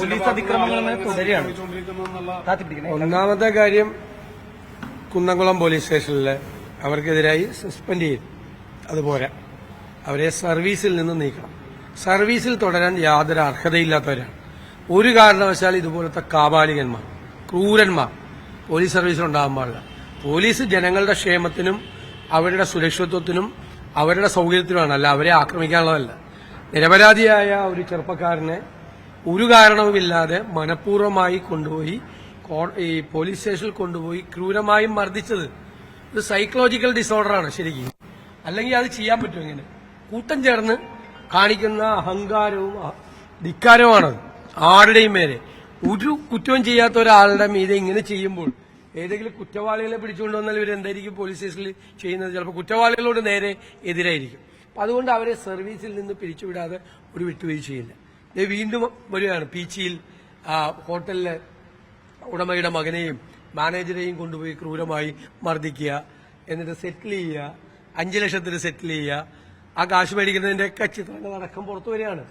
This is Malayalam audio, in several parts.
പോലീസ് അതിക്രമങ്ങൾ തുടരുകയാണ്. ഒന്നാമത്തെ കാര്യം കുന്നംകുളം പോലീസ് സ്റ്റേഷനിൽ അവർക്കെതിരായി സസ്പെൻഡ് ചെയ്തു അതുപോലെ അവരെ സർവീസിൽ നിന്ന് നീക്കണം. സർവീസിൽ തുടരാൻ യാതൊരു അർഹതയില്ലാത്തവരാണ്. ഒരു കാരണവശാൽ ഇതുപോലത്തെ കാപാലികന്മാർ ക്രൂരന്മാർ പോലീസ് സർവീസിൽ ഉണ്ടാകാൻ പാടില്ല. പോലീസ് ജനങ്ങളുടെ ക്ഷേമത്തിനും അവരുടെ സുരക്ഷിതത്വത്തിനും അവരുടെ സൗകര്യത്തിനുമാണ്. അല്ല അവരെ ആക്രമിക്കാനുള്ളതല്ല. നിരപരാധിയായ ഒരു ചെറുപ്പക്കാരനെ ഒരു കാരണവുമില്ലാതെ മനഃപൂർവമായി കൊണ്ടുപോയി ഈ പോലീസ് സ്റ്റേഷനിൽ കൊണ്ടുപോയി ക്രൂരമായി മർദ്ദിച്ചത് ഇത് സൈക്കോളജിക്കൽ ഡിസോർഡറാണ് ശരിക്കും. അല്ലെങ്കിൽ അത് ചെയ്യാൻ പറ്റും ഇങ്ങനെ? കൂട്ടം ചേർന്ന് കാണിക്കുന്ന അഹങ്കാരവും ധിക്കാരവുമാണ് ആരുടെയും മേലെ. ഒരു കുറ്റവും ചെയ്യാത്ത ഒരാളുടെ മീതെ ഇങ്ങനെ ചെയ്യുമ്പോൾ ഏതെങ്കിലും കുറ്റവാളികളെ പിടിച്ചുകൊണ്ട് വന്നാൽ ഇവരെന്തായിരിക്കും പോലീസ് സ്റ്റേഷനിൽ ചെയ്യുന്നത്? ചിലപ്പോൾ കുറ്റവാളികളോട് നേരെ എതിരായിരിക്കും. അതുകൊണ്ട് അവരെ സർവീസിൽ നിന്ന് പിരിച്ചുവിടാതെ ഒരു വിട്ടുവീഴ്ചയില്ല. വീണ്ടും വരികയാണ് പീച്ചിയിൽ ഹോട്ടലിലെ ഉടമയുടെ മകനെയും മാനേജരെയും കൊണ്ടുപോയി ക്രൂരമായി മർദ്ദിക്കുക എന്നിട്ട് സെറ്റിൽ ചെയ്യുക അഞ്ചു ലക്ഷത്തിന് സെറ്റിൽ ചെയ്യുക. ആ കാശ് മേടിക്കുന്നതിന്റെ ഒക്കെ ചിത്രങ്ങൾ അടക്കം പുറത്തു വരികയാണ്.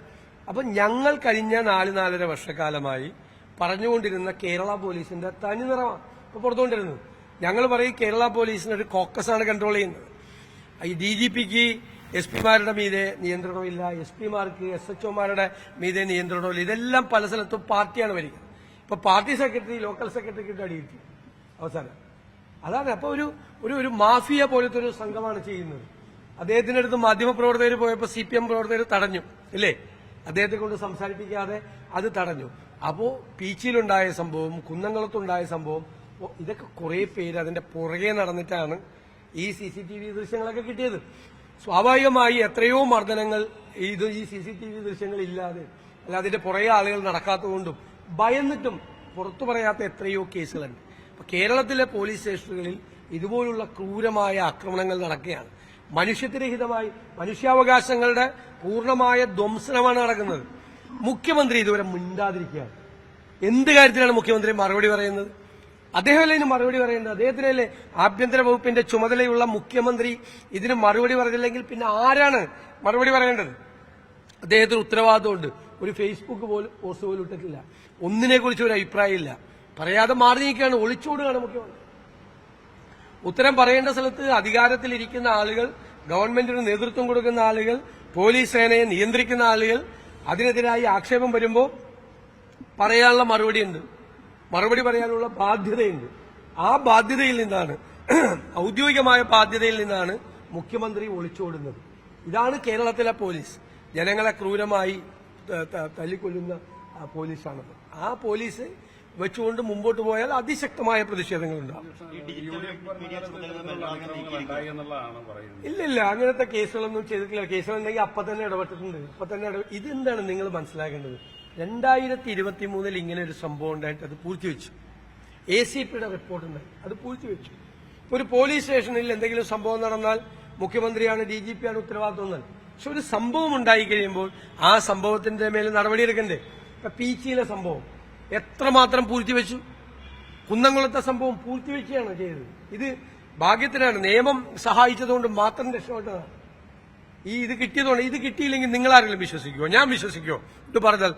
അപ്പൊ ഞങ്ങൾ കഴിഞ്ഞ നാല് നാലര വർഷക്കാലമായി പറഞ്ഞുകൊണ്ടിരുന്ന കേരള പോലീസിന്റെ തനി നിറമാണ്. പുറത്തുകൊണ്ടിരുന്നത് ഞങ്ങൾ പറയും കേരള പോലീസിന് ഒരു കോക്കസ് ആണ് കൺട്രോൾ ചെയ്യുന്നത്. ഈ ഡി ജി പിക്ക് എസ് പിമാരുടെ മീതെ നിയന്ത്രണമില്ല. എസ് പിമാർക്ക് എസ് എച്ച് ഒമാരുടെ മീതെ നിയന്ത്രണമില്ല. ഇതെല്ലാം പല സ്ഥലത്തും പാർട്ടിയാണ് ഭരിക്കുന്നത്. ഇപ്പൊ പാർട്ടി സെക്രട്ടറി ലോക്കൽ സെക്രട്ടറിക്ക് അടിയിട്ട് അവസാനം. അതാണ് അപ്പൊ ഒരു ഒരു ഒരു മാഫിയ പോലത്തെ ഒരു സംഘമാണ് ചെയ്യുന്നത്. അദ്ദേഹത്തിന്റെ അടുത്ത് മാധ്യമപ്രവർത്തകർ പോയപ്പോൾ സി പി എം പ്രവർത്തകർ തടഞ്ഞു. ഇല്ലേ? അദ്ദേഹത്തെ കൊണ്ട് സംസാരിപ്പിക്കാതെ അത് തടഞ്ഞു. അപ്പോ പീച്ചിയിലുണ്ടായ സംഭവം കുന്നംകുളത്തുണ്ടായ സംഭവം ഇതൊക്കെ കുറെ പേര് അതിന്റെ പുറകെ നടന്നിട്ടാണ് ഈ സി സി ടി വി ദൃശ്യങ്ങളൊക്കെ കിട്ടിയത്. സ്വാഭാവികമായി എത്രയോ മർദ്ദനങ്ങൾ ഇത് ഈ സി സി ടി വി ദൃശ്യങ്ങൾ ഇല്ലാതെ അല്ല അതിന്റെ പുറകെ ആളുകൾ നടക്കാത്തതുകൊണ്ടും ഭയന്നിട്ടും പുറത്തു പറയാത്ത എത്രയോ കേസുകളുണ്ട്. കേരളത്തിലെ പോലീസ് സ്റ്റേഷനുകളിൽ ഇതുപോലുള്ള ക്രൂരമായ ആക്രമണങ്ങൾ നടക്കുകയാണ്. മനുഷ്യത്വരഹിതമായി മനുഷ്യാവകാശങ്ങളുടെ പൂർണമായ ധ്വംസനമാണ് നടക്കുന്നത്. മുഖ്യമന്ത്രി ഇതുവരെ മിണ്ടാതിരിക്കുകയാണ്. എന്ത് കാര്യത്തിലാണ് മുഖ്യമന്ത്രി മറുപടി പറയുന്നത്? അദ്ദേഹമല്ലേ ഇതിന് മറുപടി പറയുന്നത് അദ്ദേഹത്തിനല്ലേ ആഭ്യന്തര വകുപ്പിന്റെ ചുമതലയുള്ള മുഖ്യമന്ത്രി ഇതിന് മറുപടി പറഞ്ഞില്ലെങ്കിൽ പിന്നെ ആരാണ് മറുപടി പറയേണ്ടത്? അദ്ദേഹത്തിന് ഉത്തരവാദിത്തമുണ്ട് ഒരു ഫേസ്ബുക്ക് പോലും പോസ്റ്റ് പോലും ഇട്ടിട്ടില്ല. ഒന്നിനെ കുറിച്ച് ഒരു അഭിപ്രായമില്ല. പറയാതെ മാറി നിൽക്കുകയാണ്. ഒളിച്ചോടുകയാണ് മുഖ്യമന്ത്രി ഉത്തരം പറയേണ്ട സ്ഥലത്ത് അധികാരത്തിലിരിക്കുന്ന ആളുകൾ ഗവൺമെന്റിന് നേതൃത്വം കൊടുക്കുന്ന ആളുകൾ പോലീസ് സേനയെ നിയന്ത്രിക്കുന്ന ആളുകൾ അതിനെതിരായി ആക്ഷേപം വരുമ്പോൾ പറയാനുള്ള മറുപടിയുണ്ട്. മറുപടി പറയാനുള്ള ബാധ്യതയുണ്ട്. ആ ബാധ്യതയിൽ നിന്നാണ് ഔദ്യോഗികമായ ബാധ്യതയിൽ നിന്നാണ് മുഖ്യമന്ത്രി ഒളിച്ചോടുന്നത്. ഇതാണ് കേരളത്തിലെ പോലീസ്. ജനങ്ങളെ ക്രൂരമായി തല്ലിക്കൊല്ലുന്ന പോലീസാണത്. ആ പോലീസ് വെച്ചുകൊണ്ട് മുമ്പോട്ട് പോയാൽ അതിശക്തമായ പ്രതിഷേധങ്ങളുണ്ടാകും എന്നുള്ളതാണ് പറയുന്നത്. ഇല്ല ഇല്ല അങ്ങനത്തെ കേസുകളൊന്നും ചെയ്തിട്ടില്ല. കേസുകളുണ്ടെങ്കിൽ അപ്പൊ തന്നെ ഇടപെട്ടിട്ടുണ്ട്. ഇപ്പൊ തന്നെ ഇതെന്താണ് നിങ്ങൾ മനസ്സിലാക്കേണ്ടത്? രണ്ടായിരത്തി ഇരുപത്തി മൂന്നിൽ ഇങ്ങനെ ഒരു സംഭവം ഉണ്ടായിട്ട് അത് പൂഴ്ത്തിവെച്ചു. എ സി പിയുടെ റിപ്പോർട്ട് ഉണ്ടായി. അത് പൂഴ്ത്തിവെച്ചു. ഒരു പോലീസ് സ്റ്റേഷനിൽ എന്തെങ്കിലും സംഭവം നടന്നാൽ മുഖ്യമന്ത്രിയാണ് ഡി ജി പിയാണ് ഉത്തരവാദിത്വം എന്നാൽ പക്ഷെ ഒരു സംഭവം ഉണ്ടായി കഴിയുമ്പോൾ ആ സംഭവത്തിന്റെ മേൽ നടപടിയെടുക്കണ്ടേ? ഇപ്പൊ പീച്ചിയിലെ സംഭവം. എത്രമാത്രം പൂഴ്ത്തിവെച്ചു? കുന്നംകുളത്തെ സംഭവം പൂഴ്ത്തിവെക്കുകയാണ് ചെയ്തത്. ഇത് ഭാഗ്യത്തിനാണ്. നിയമം സഹായിച്ചതുകൊണ്ട് മാത്രം രക്ഷപ്പെട്ടതാണ്. ഈ ഇത് കിട്ടിയതുകൊണ്ട് ഇത് കിട്ടിയില്ലെങ്കിൽ നിങ്ങൾ ആരെങ്കിലും വിശ്വസിക്കുമോ ഞാൻ വിശ്വസിക്കുമോ ഇത് പറഞ്ഞാൽ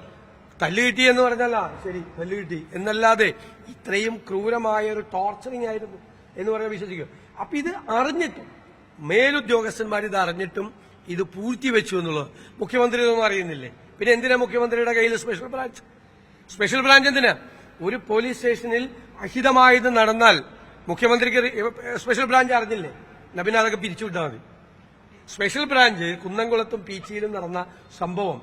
തല്ല് കിട്ടി എന്ന് പറഞ്ഞല്ല ശരി തല്ല് കിട്ടി എന്നല്ലാതെ ഇത്രയും ക്രൂരമായ ഒരു ടോർച്ചറിങ് ആയിരുന്നു എന്ന് പറയാൻ വിശ്വസിക്കും അപ്പൊ ഇത് അറിഞ്ഞിട്ടും മേലുദ്യോഗസ്ഥന്മാർ ഇത് അറിഞ്ഞിട്ടും ഇത് പൂഴ്ത്തിവെച്ചു എന്നുള്ളത് മുഖ്യമന്ത്രി ഇതൊന്നും അറിയുന്നില്ലേ? പിന്നെ എന്തിനാ മുഖ്യമന്ത്രിയുടെ കയ്യിൽ സ്പെഷ്യൽ ബ്രാഞ്ച് സ്പെഷ്യൽ ബ്രാഞ്ച് എന്തിനാ? ഒരു പോലീസ് സ്റ്റേഷനിൽ അഹിതമായത് നടന്നാൽ മുഖ്യമന്ത്രിക്ക് സ്പെഷ്യൽ ബ്രാഞ്ച് അറിഞ്ഞില്ലേ എന്നാ പിന്നെ അതൊക്കെ പിരിച്ചുവിട്ടാൽ മതി. സ്പെഷ്യൽ ബ്രാഞ്ച് കുന്നംകുളത്തും പീച്ചിയിലും നടന്ന സംഭവം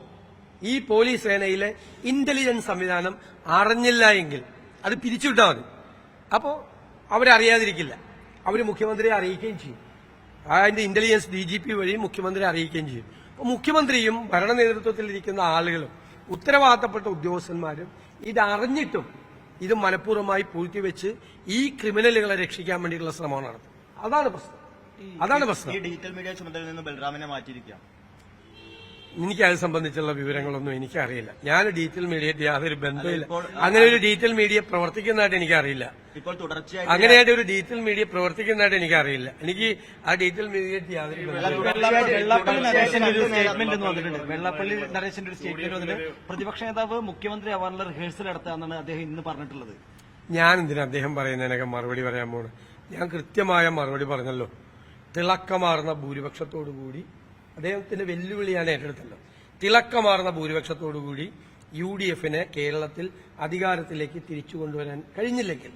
ഈ പോലീസ് സേനയിലെ ഇന്റലിജൻസ് സംവിധാനം അറിഞ്ഞില്ല എങ്കിൽ അത് പിരിച്ചുവിട്ടാൽ മതി. അപ്പോ അവരറിയാതിരിക്കില്ല. അവർ മുഖ്യമന്ത്രിയെ അറിയിക്കുകയും ചെയ്യും. അതിന്റെ ഇന്റലിജൻസ് ഡി ജി പി വഴി മുഖ്യമന്ത്രി അറിയിക്കുകയും ചെയ്യും. അപ്പൊ മുഖ്യമന്ത്രിയും ഭരണ നേതൃത്വത്തിലിരിക്കുന്ന ആളുകളും ഉത്തരവാദിത്തപ്പെട്ട ഉദ്യോഗസ്ഥന്മാരും ഇത് അറിഞ്ഞിട്ടും ഇത് മനഃപൂർവമായി പൂഴ്ത്തിവെച്ച് ഈ ക്രിമിനലുകളെ രക്ഷിക്കാൻ വേണ്ടിയിട്ടുള്ള ശ്രമമാണ് നടത്തുന്നത്. അതാണ് പ്രശ്നം. അതാണ് പ്രശ്നം. ഈ ഡിജിറ്റൽ മീഡിയ ചുമതലയിൽ നിന്ന് ബൽറാമിനെ മാറ്റിയിരിക്കാം എനിക്ക് അത് സംബന്ധിച്ചുള്ള വിവരങ്ങളൊന്നും എനിക്കറിയില്ല. ഞാൻ ഡീറ്റെയിൽ മീഡിയയായിട്ട് യാതൊരു ബന്ധമില്ല അങ്ങനെ ഒരു ഡീറ്റെയിൽ മീഡിയ പ്രവർത്തിക്കുന്നതായിട്ട് എനിക്കറിയില്ല. ഇപ്പോൾ തുടർച്ചയായി അങ്ങനെയായിട്ട് ഒരു ഡീറ്റെയിൽ മീഡിയ പ്രവർത്തിക്കുന്നതായിട്ട് എനിക്കറിയില്ല. എനിക്ക് ആ ഡീറ്റെയിൽ മീഡിയയായിട്ട് യാതൊരു വെള്ളാപ്പള്ളി നരേശന്റെ ഒരു സ്റ്റേറ്റ്മെന്റ് എന്ന് വന്നിട്ടുണ്ട്. വെള്ളാപ്പള്ളി നരേശന്റെ ഒരു സ്റ്റേറ്റ്മെന്റ് വന്നിട്ട് പ്രതിപക്ഷ നേതാവ് മുഖ്യമന്ത്രി ആവാനുള്ള റിഹേഴ്സൽ നടത്താന്നാണ് അദ്ദേഹം ഇന്ന് പറഞ്ഞിട്ടുള്ളത്. ഞാൻ എന്തിനാ അദ്ദേഹം പറയുന്നതിനൊക്കെ മറുപടി പറയാൻ പോണ് ഞാൻ കൃത്യമായ മറുപടി പറഞ്ഞല്ലോ. തിളക്കമാർന്ന ഭൂരിപക്ഷത്തോടുകൂടി അദ്ദേഹത്തിന്റെ വെല്ലുവിളിയാണ് ഏറ്റെടുത്തല്ലോ തിളക്കമാർന്ന ഭൂരിപക്ഷത്തോടുകൂടി യു ഡി എഫിനെ കേരളത്തിൽ അധികാരത്തിലേക്ക് തിരിച്ചു കൊണ്ടുവരാൻ കഴിഞ്ഞില്ലെങ്കിൽ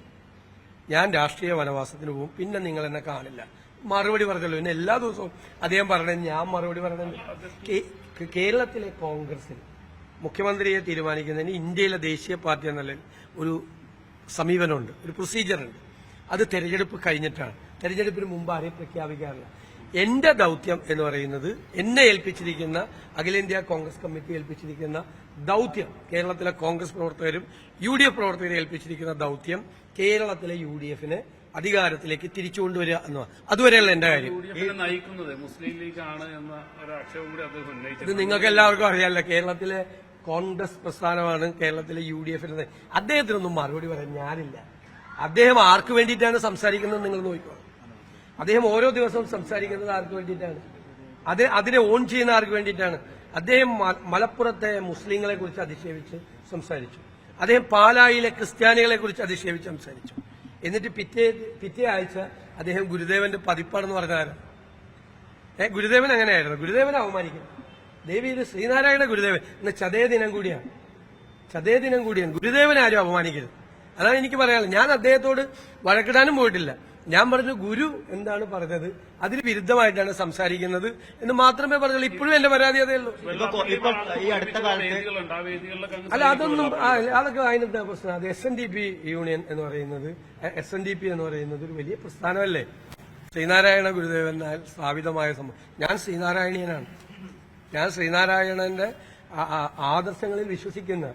ഞാൻ രാഷ്ട്രീയ വനവാസത്തിന് പോകും. പിന്നെ നിങ്ങൾ എന്നെ കാണില്ല. മറുപടി പറഞ്ഞല്ലോ. പിന്നെ എല്ലാ ദിവസവും അദ്ദേഹം പറഞ്ഞത് ഞാൻ മറുപടി പറഞ്ഞത് കേരളത്തിലെ കോൺഗ്രസിൽ മുഖ്യമന്ത്രിയെ തീരുമാനിക്കുന്നതിന് ഇന്ത്യയിലെ ദേശീയ പാർട്ടി എന്നുള്ള ഒരു സമീപനമുണ്ട്. ഒരു പ്രൊസീജിയറുണ്ട് അത് തെരഞ്ഞെടുപ്പ് കഴിഞ്ഞിട്ടാണ്. തെരഞ്ഞെടുപ്പിന് മുമ്പ് ആരെയും പ്രഖ്യാപിക്കാറില്ല. എന്റെ ദൌത്യം എന്ന് പറയുന്നത് എന്നെ ഏൽപ്പിച്ചിരിക്കുന്ന അഖിലേന്ത്യാ കോൺഗ്രസ് കമ്മിറ്റി ഏൽപ്പിച്ചിരിക്കുന്ന ദൌത്യം. കേരളത്തിലെ കോൺഗ്രസ് പ്രവർത്തകരും യു ഡി എഫ് പ്രവർത്തകരും ഏൽപ്പിച്ചിരിക്കുന്ന ദൌത്യം കേരളത്തിലെ യു ഡി എഫിനെ അധികാരത്തിലേക്ക് തിരിച്ചു കൊണ്ടുവരിക എന്നതാണ്. അതുവരെയുള്ള എന്റെ കാര്യം. നയിക്കുന്നത് മുസ്ലിം ലീഗാണ് എന്ന ഒരു ആക്ഷേപം കൂടി അദ്ദേഹം ഇത് നിങ്ങൾക്ക് എല്ലാവർക്കും അറിയാമല്ലോ കേരളത്തിലെ കോൺഗ്രസ് പ്രസ്ഥാനമാണ് കേരളത്തിലെ യു ഡി എഫിന്റെ അദ്ദേഹത്തിനൊന്നും മറുപടി പറയാൻ ഞാനില്ല. അദ്ദേഹം ആർക്ക് വേണ്ടിയിട്ടാണ് സംസാരിക്കുന്നത് നിങ്ങൾ നോക്കിക്കോ അദ്ദേഹം ഓരോ ദിവസവും സംസാരിക്കുന്നത് ആർക്ക് വേണ്ടിയിട്ടാണ്? അത് അതിനെ ഓൺ ചെയ്യുന്ന ആർക്ക് വേണ്ടിയിട്ടാണ്? അദ്ദേഹം മലപ്പുറത്തെ മുസ്ലിങ്ങളെ കുറിച്ച് അധിക്ഷേപിച്ച് സംസാരിച്ചു. അദ്ദേഹം പാലായിലെ ക്രിസ്ത്യാനികളെ കുറിച്ച് അധിക്ഷേപിച്ച് സംസാരിച്ചു. എന്നിട്ട് പിറ്റേ പിറ്റേ ആഴ്ച അദ്ദേഹം ഗുരുദേവന്റെ പതിപ്പാണെന്ന് പറഞ്ഞാലും ഏ ഗുരുദേവൻ അങ്ങനെയായിരുന്നു. ഗുരുദേവനെ അവമാനിക്കുന്നു ദേവി ഇത് ശ്രീനാരായണ ഗുരുദേവൻ. ഇന്ന് ചതേ ദിനം കൂടിയാണ്. ചതേ ദിനം കൂടിയാണ്. ഗുരുദേവനെ ആരും അപമാനിക്കരുത് അതാണ് എനിക്ക് പറയാനുള്ളത്. ഞാൻ അദ്ദേഹത്തോട് വഴക്കിടാനും പോയിട്ടില്ല. ഞാൻ പറഞ്ഞു ഗുരു എന്താണ് പറഞ്ഞത്? അതിന് വിരുദ്ധമായിട്ടാണ് സംസാരിക്കുന്നത് എന്ന് മാത്രമേ പറഞ്ഞുള്ളൂ. ഇപ്പോഴും എന്റെ പരാതി അതേ ഉള്ളൂ. അല്ല അതൊന്നും അതൊക്കെ അതിനെന്താ പ്രശ്നം? അത് S N D P union എന്ന് പറയുന്നത് എസ് എൻ ഡി പി എന്ന് പറയുന്നത് ഒരു വലിയ പ്രസ്ഥാനമല്ലേ? ശ്രീനാരായണ ഗുരുദേവൻ സ്ഥാപിതമായ സംഭവം. ഞാൻ ശ്രീനാരായണീയനാണ്. ഞാൻ ശ്രീനാരായണന്റെ ആദർശങ്ങളിൽ വിശ്വസിക്കുന്ന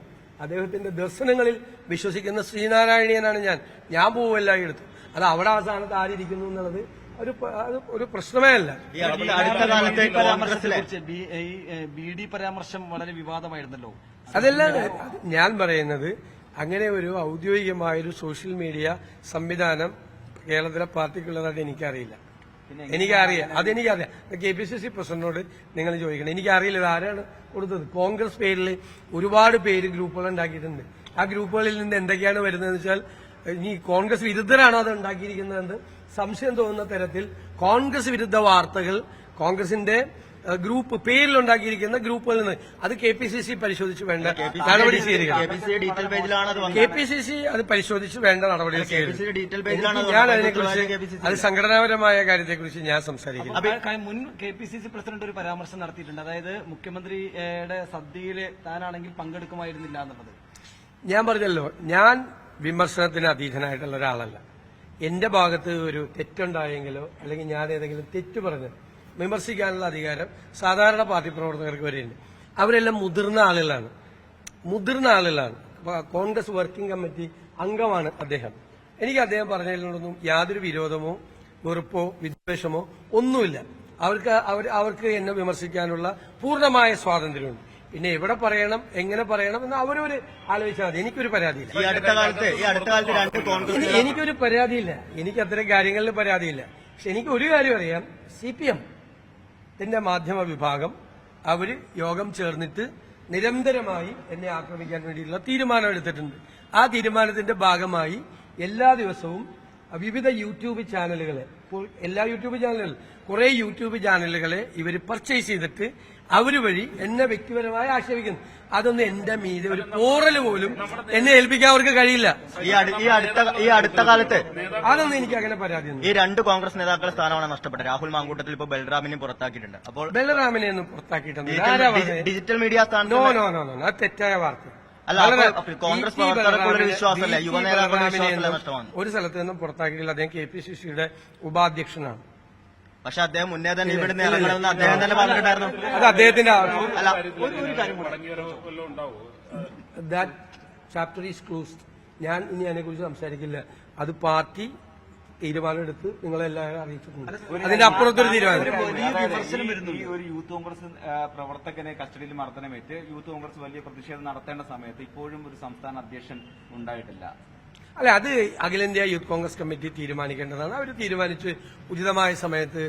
അദ്ദേഹത്തിന്റെ ദർശനങ്ങളിൽ വിശ്വസിക്കുന്ന ശ്രീനാരായണീയനാണ് ഞാൻ. ഞാൻ പോവല്ല എടുത്തു. അത് അവിടെ അവസാനത്ത് ആരിയിരിക്കുന്നു എന്നുള്ളത് ഒരു അത് ഒരു പ്രശ്നമേ അല്ല. ഈ അടുത്ത കാലത്തെ ബി ഡി പരാമർശം വളരെ വിവാദമായിരുന്നല്ലോ. അതല്ല ഞാൻ പറയുന്നത് അങ്ങനെ ഒരു ഔദ്യോഗികമായൊരു സോഷ്യൽ മീഡിയ സംവിധാനം കേരളത്തിലെ പാർട്ടിക്കുള്ളതായിട്ട് എനിക്കറിയില്ല. എനിക്കറിയാം. അതെനിക്കറിയാം. കെ പി സി സി പ്രസിഡന്റിനോട് നിങ്ങൾ ചോദിക്കണം. എനിക്കറിയില്ല ഇത് ആരാണ് കൊടുത്തത്? കോൺഗ്രസ് പേരിൽ ഒരുപാട് പേര് ഗ്രൂപ്പുകൾ ഉണ്ടാക്കിയിട്ടുണ്ട്. ആ ഗ്രൂപ്പുകളിൽ നിന്ന് എന്തൊക്കെയാണ് വരുന്നതെന്ന് വെച്ചാൽ ഇനി കോൺഗ്രസ് വിരുദ്ധരാണോ അത് ഉണ്ടാക്കിയിരിക്കുന്നതെന്ന് സംശയം തോന്നുന്ന തരത്തിൽ കോൺഗ്രസ് വിരുദ്ധ വാർത്തകൾ കോൺഗ്രസിന്റെ ഗ്രൂപ്പ് പേരിൽ ഉണ്ടാക്കിയിരിക്കുന്ന ഗ്രൂപ്പുകളിൽ നിന്ന് അത് കെ പി സി സി പരിശോധിച്ച് വേണ്ട നടപടി സ്വീകരിക്കുക സ്വീകരിക്കണം. ഡീറ്റെയിൽ പേജിലാണ് അത് കെ പി സി സി അത് പരിശോധിച്ച് വേണ്ട നടപടികൾ കെ പി ഡീറ്റെയിൽ പേജിലാണ് അത് ഞാൻ. അതിനെക്കുറിച്ച് അത് സംഘടനാപരമായ കാര്യത്തെക്കുറിച്ച് ഞാൻ സംസാരിക്കുന്നു അപ്പൊ ക- മുൻ K P C C president ഒരു പരാമർശം നടത്തിയിട്ടുണ്ട്. അതായത് മുഖ്യമന്ത്രിയുടെ സദ്യയിൽ താനാണെങ്കിൽ പങ്കെടുക്കുമായിരുന്നില്ല എന്നുള്ളത്. ഞാൻ പറഞ്ഞല്ലോ ഞാൻ വിമർശനത്തിന് അതീതനായിട്ടുള്ള ഒരാളല്ല. എന്റെ ഭാഗത്ത് ഒരു തെറ്റുണ്ടായെങ്കിലോ അല്ലെങ്കിൽ ഞാൻ ഏതെങ്കിലും തെറ്റ് പറഞ്ഞ് വിമർശിക്കാനുള്ള അധികാരം സാധാരണ പാർട്ടി പ്രവർത്തകർക്ക് വരെയുണ്ട്. അവരെല്ലാം മുതിർന്ന ആളുകളാണ്. മുതിർന്ന ആളുകളാണ്. കോൺഗ്രസ് വർക്കിംഗ് കമ്മിറ്റി അംഗമാണ് അദ്ദേഹം. എനിക്ക് അദ്ദേഹം പറഞ്ഞതിലൊന്നും യാതൊരു വിരോധമോ വെറുപ്പോ വിദ്വേഷമോ ഒന്നുമില്ല. അവർക്ക് അവർ അവർക്ക് എന്നെ വിമർശിക്കാനുള്ള പൂർണമായ സ്വാതന്ത്ര്യമുണ്ട്. പിന്നെ എവിടെ പറയണം എങ്ങനെ പറയണം എന്ന് അവരൊരു ആലോചിച്ചാൽ മതി. എനിക്കൊരു പരാതിയില്ല. ഈ അടുത്ത കാലത്ത് ഈ അടുത്ത കാലത്ത് രണ്ട് കോൺഗ്രസ് എനി- എനിക്കൊരു പരാതിയില്ല. എനിക്ക് അത്തരം കാര്യങ്ങളിൽ പരാതിയില്ല. പക്ഷെ എനിക്ക് ഒരു കാര്യം അറിയാം. സി പി എം ത്തിന്റെ മാധ്യമ വിഭാഗം അവർ യോഗം ചേർന്നിട്ട് നിരന്തരമായി എന്നെ ആക്രമിക്കാൻ വേണ്ടിയിട്ടുള്ള തീരുമാനം എടുത്തിട്ടുണ്ട്. ആ തീരുമാനത്തിന്റെ ഭാഗമായി എല്ലാ ദിവസവും വിവിധ യൂട്യൂബ് ചാനലുകളെ. ഇപ്പോൾ എല്ലാ യൂട്യൂബ് ചാനലുകളും കുറെ യൂട്യൂബ് ചാനലുകളെ ഇവർ പർച്ചേസ് ചെയ്തിട്ട് അവർ വഴി എന്നെ വ്യക്തിപരമായി ആക്ഷേപിക്കുന്നു. അതൊന്നും എന്റെ മീതെ ഒരു പോറൽ പോലും എന്നെ ഏൽപ്പിക്കാൻ അവർക്ക് കഴിയില്ല. ഈ അടുത്ത ഈ അടുത്ത കാലത്ത് അതൊന്നും എനിക്ക് അങ്ങനെ പരാതി ഈ രണ്ട് കോൺഗ്രസ് നേതാക്കളുടെ സ്ഥാനമാണ് നഷ്ടപ്പെട്ടത്. രാഹുൽ മാങ്കൂട്ടത്തിൽ ഇപ്പോൾ ബൽറാമിനെ പുറത്താക്കിയിട്ടുണ്ട്. അപ്പോൾ ബൽറാമിനെ ഒന്നും പുറത്താക്കിയിട്ടുണ്ട് ആരാ ഡിജിറ്റൽ ഡിജിറ്റൽ മീഡിയ സ്ഥാനം നോ നോ നോ നോ അത് തെറ്റായ വാർത്ത. അല്ല, കോൺഗ്രസ്. പ്രവർത്തകർക്കുള്ള വിശ്വാസമല്ല, നഷ്ടമാണ്. ഒരു സ്ഥലത്ത് നിന്നും പുറത്താക്കിയിട്ടില്ല അദ്ദേഹം കെ പി സി സിയുടെ ഉപാധ്യക്ഷനാണ്. പക്ഷെ അദ്ദേഹം മുന്നേ തന്നെ ഇവിടുന്ന് ഇറങ്ങണമെന്ന് അദ്ദേഹം തന്നെ പറഞ്ഞിട്ടുണ്ടായിരുന്നു. അത് അദ്ദേഹത്തിന്റെ അല്ല ദാറ്റ് ചാപ്റ്റർ ഈസ് ക്ലോസ്ഡ് ഞാൻ ഇനി അതിനെക്കുറിച്ച് സംസാരിക്കില്ല. അത് പാർട്ടി തീരുമാനമെടുത്ത് നിങ്ങളെല്ലാവരും അറിയിച്ചിട്ടുണ്ട്. അതിന്റെ അപ്പുറത്തൊരു തീരുമാനം. ഈ ഒരു യൂത്ത് കോൺഗ്രസ് പ്രവർത്തകനെ കസ്റ്റഡിയിൽ മർദ്ദനമേറ്റ് യൂത്ത് കോൺഗ്രസ് വലിയ പ്രതിഷേധം നടത്തേണ്ട സമയത്ത് ഇപ്പോഴും ഒരു സംസ്ഥാന അധ്യക്ഷൻ ഉണ്ടായിട്ടില്ല. അല്ല അത് അഖിലേന്ത്യാ യൂത്ത് കോൺഗ്രസ് കമ്മിറ്റി തീരുമാനിക്കേണ്ടതാണ്. അവർ തീരുമാനിച്ച് ഉചിതമായ സമയത്ത്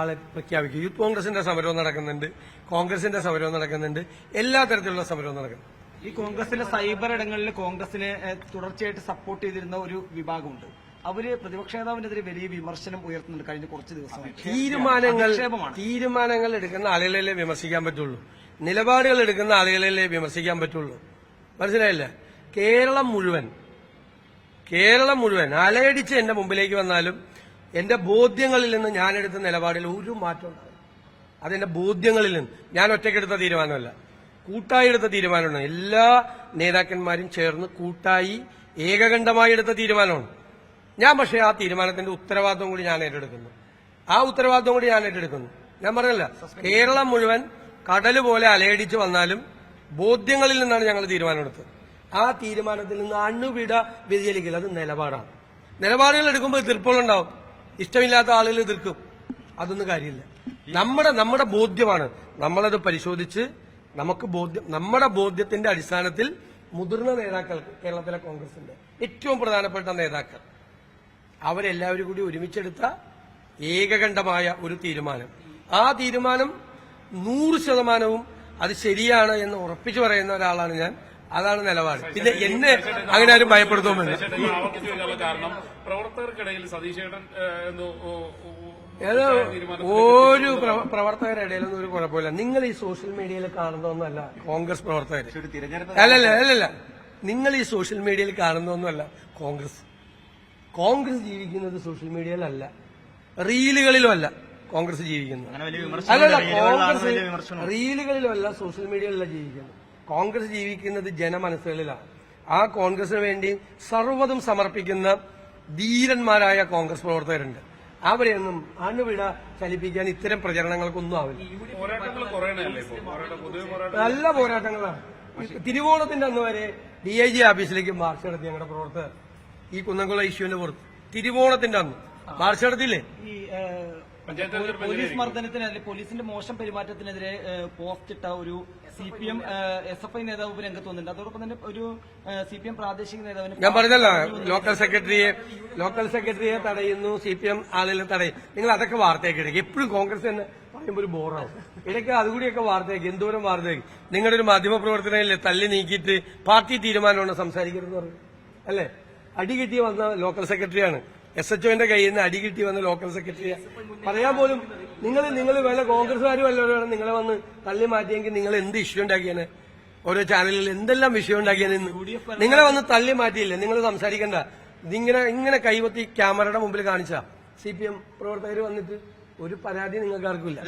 ആളെ പ്രഖ്യാപിക്കും. യൂത്ത് കോൺഗ്രസിന്റെ സമരവും നടക്കുന്നുണ്ട്. കോൺഗ്രസിന്റെ സമരവും നടക്കുന്നുണ്ട്. എല്ലാ തരത്തിലുള്ള സമരവും നടക്കുന്നു. ഈ കോൺഗ്രസിന്റെ സൈബർ ഇടങ്ങളിൽ കോൺഗ്രസിനെ തുടർച്ചയായിട്ട് സപ്പോർട്ട് ചെയ്തിരുന്ന ഒരു വിഭാഗമുണ്ട്. അവർ പ്രതിപക്ഷ നേതാവിനെതിരെ വലിയ വിമർശനം ഉയർത്തുന്നുണ്ട് കഴിഞ്ഞ കുറച്ച് ദിവസമായിട്ട് തീരുമാനങ്ങൾ തീരുമാനങ്ങൾ എടുക്കുന്ന ആളുകളെ വിമർശിക്കാൻ പറ്റുള്ളൂ. നിലപാടുകൾ എടുക്കുന്ന ആളുകളെ വിമർശിക്കാൻ പറ്റുള്ളൂ. മനസ്സിലായില്ല? കേരളം മുഴുവൻ കേരളം മുഴുവൻ അലയടിച്ച് എന്റെ മുമ്പിലേക്ക് വന്നാലും എന്റെ ബോധ്യങ്ങളിൽ നിന്ന് ഞാനെടുത്ത നിലപാടിൽ ഒരു മാറ്റം ഉണ്ടാവും അതെന്റെ ബോധ്യങ്ങളിൽ നിന്ന് ഞാൻ ഒറ്റയ്ക്കെടുത്ത തീരുമാനമല്ല. കൂട്ടായി എടുത്ത തീരുമാനമാണ്. എല്ലാ നേതാക്കന്മാരും ചേർന്ന് കൂട്ടായി ഏകകണ്ഠമായി എടുത്ത തീരുമാനമാണ്. ഞാൻ പക്ഷേ ആ തീരുമാനത്തിന്റെ ഉത്തരവാദിത്വം കൂടി ഞാൻ ഏറ്റെടുക്കുന്നു. ആ ഉത്തരവാദിത്വം കൂടി ഞാൻ ഏറ്റെടുക്കുന്നു. ഞാൻ പറഞ്ഞല്ല കേരളം മുഴുവൻ കടൽ പോലെ അലയടിച്ച് വന്നാലും ബോധ്യങ്ങളിൽ നിന്നാണ് ഞങ്ങൾ തീരുമാനമെടുത്തത്. ആ തീരുമാനത്തിൽ നിന്ന് അണുവിട വ്യതിചലിക്കില്ല അത് നിലപാടാണ്. നിലപാടുകൾ എടുക്കുമ്പോൾ എതിർപ്പുകളുണ്ടാവും ഇഷ്ടമില്ലാത്ത ആളുകൾ എതിർക്കും. അതൊന്നും കാര്യമില്ല. നമ്മുടെ നമ്മുടെ ബോധ്യമാണ്. നമ്മളത് പരിശോധിച്ച് നമുക്ക് ബോധ്യം നമ്മുടെ ബോധ്യത്തിന്റെ അടിസ്ഥാനത്തിൽ മുതിർന്ന നേതാക്കൾ കേരളത്തിലെ കോൺഗ്രസിന്റെ ഏറ്റവും പ്രധാനപ്പെട്ട നേതാക്കൾ അവരെല്ലാവരും കൂടി ഒരുമിച്ചെടുത്ത ഏകകണ്ഠമായ ഒരു തീരുമാനം. ആ തീരുമാനം നൂറ് ശതമാനവും അത് ശരിയാണ് എന്ന് ഉറപ്പിച്ചു പറയുന്ന ഒരാളാണ് ഞാൻ. അതാണ് നിലപാട്. പിന്നെ എന്നെ അങ്ങനെ ആരും ഭയപ്പെടുത്തുമെന്ന്. കാരണം പ്രവർത്തകർക്കിടയിൽ സതീശേട്ടൻ ഏതോ ഒരു പ്രവ- പ്രവർത്തകരുടെ ഇടയിലൊന്നും ഒരു കുഴപ്പമില്ല. നിങ്ങൾ ഈ സോഷ്യൽ മീഡിയയിൽ കാണുന്നതൊന്നുമല്ല കോൺഗ്രസ് പ്രവർത്തകർ അല്ലല്ല അല്ലല്ല. നിങ്ങൾ ഈ സോഷ്യൽ മീഡിയയിൽ കാണുന്നതൊന്നുമല്ല കോൺഗ്രസ്. കോൺഗ്രസ് ജീവിക്കുന്നത് സോഷ്യൽ മീഡിയയിലല്ല. റീലുകളിലുമല്ല കോൺഗ്രസ് ജീവിക്കുന്നത്. അങ്ങനെ വലിയ വിമർശനം അല്ലല്ല കോൺഗ്രസ് റീലുകളിലുമല്ല സോഷ്യൽ മീഡിയയിലല്ല ജീവിക്കുന്നത്. കോൺഗ്രസ് ജീവിക്കുന്നത് ജനമനസ്സുകളിലാണ്. ആ കോൺഗ്രസിന് വേണ്ടി സർവതും സമർപ്പിക്കുന്ന ധീരന്മാരായ കോൺഗ്രസ് പ്രവർത്തകരുണ്ട്. അവരെയൊന്നും അണുവിട ചലിപ്പിക്കാൻ ഇത്തരം പ്രചരണങ്ങൾക്കൊന്നും ആവില്ല. നല്ല പോരാട്ടങ്ങളാണ്. തിരുവോണത്തിന്റെ അന്ന് വരെ ഡി ഐ ജി ഓഫീസിലേക്ക് മാർച്ച് നടത്തി ഞങ്ങളുടെ പ്രവർത്തകർ. ഈ കുന്നംകുളം ഇഷ്യൂവിന്റെ പുറത്ത്. തിരുവോണത്തിന്റെ അന്ന്. മാർച്ച് നടത്തില്ലേ പോലീസ് മർദ്ദനത്തിനെതിരെ പോലീസിന്റെ മോശം പെരുമാറ്റത്തിനെതിരെ പോസ്റ്റ് ഇട്ട ഒരു C P M S F I നേതാവ് രംഗത്ത് വന്നിട്ടുണ്ട്. അതോടൊപ്പം തന്നെ ഒരു സി പി എം പ്രാദേശിക നേതാവിന് ഞാൻ പറഞ്ഞല്ലോ ലോക്കൽ സെക്രട്ടറിയെ ലോക്കൽ സെക്രട്ടറിയെ തടയുന്നു സി പി എം ആളുകളെ തടയും നിങ്ങൾ അതൊക്കെ വാർത്തയൊക്കെ എടുക്കുക എപ്പോഴും കോൺഗ്രസ് തന്നെ പറയുമ്പോൾ ഒരു ബോറാവും. ഇടയ്ക്ക് അതുകൂടിയൊക്കെ വാർത്തയാക്കി എന്തോരം വാർത്തയാക്കി. നിങ്ങളുടെ ഒരു മാധ്യമ പ്രവർത്തനയില്ലേ തള്ളി നീക്കിയിട്ട് പാർട്ടി തീരുമാനമാണ് സംസാരിക്കരുതെന്ന് പറഞ്ഞു. അല്ലേ? അടി കിട്ടി വന്ന ലോക്കൽ സെക്രട്ടറിയാണ്. എസ് എച്ച് ഒന്റെ കയ്യിൽ നിന്ന് അടി കിട്ടി വന്ന ലോക്കൽ സെക്രട്ടറിയെ പറയാൻ പോലും നിങ്ങൾ നിങ്ങൾ വല്ല കോൺഗ്രസ്സുകാരും വല്ലവരാണ് നിങ്ങളെ വന്ന് തള്ളി മാറ്റിയെങ്കിൽ നിങ്ങൾ എന്ത് ഇഷ്യൂ ഉണ്ടാക്കിയാണ് ഓരോ ചാനലിൽ എന്തെല്ലാം വിഷയം ഉണ്ടാക്കിയാണ് ഇന്ന് നിങ്ങളെ വന്ന് തള്ളി മാറ്റിയില്ല? നിങ്ങൾ സംസാരിക്കണ്ട. ഇതിങ്ങനെ ഇങ്ങനെ കൈവത്തി ക്യാമറയുടെ മുമ്പിൽ കാണിച്ച. സി പി എം പ്രവർത്തകർ വന്നിട്ട് ഒരു പരാതി നിങ്ങൾക്ക് ആർക്കില്ല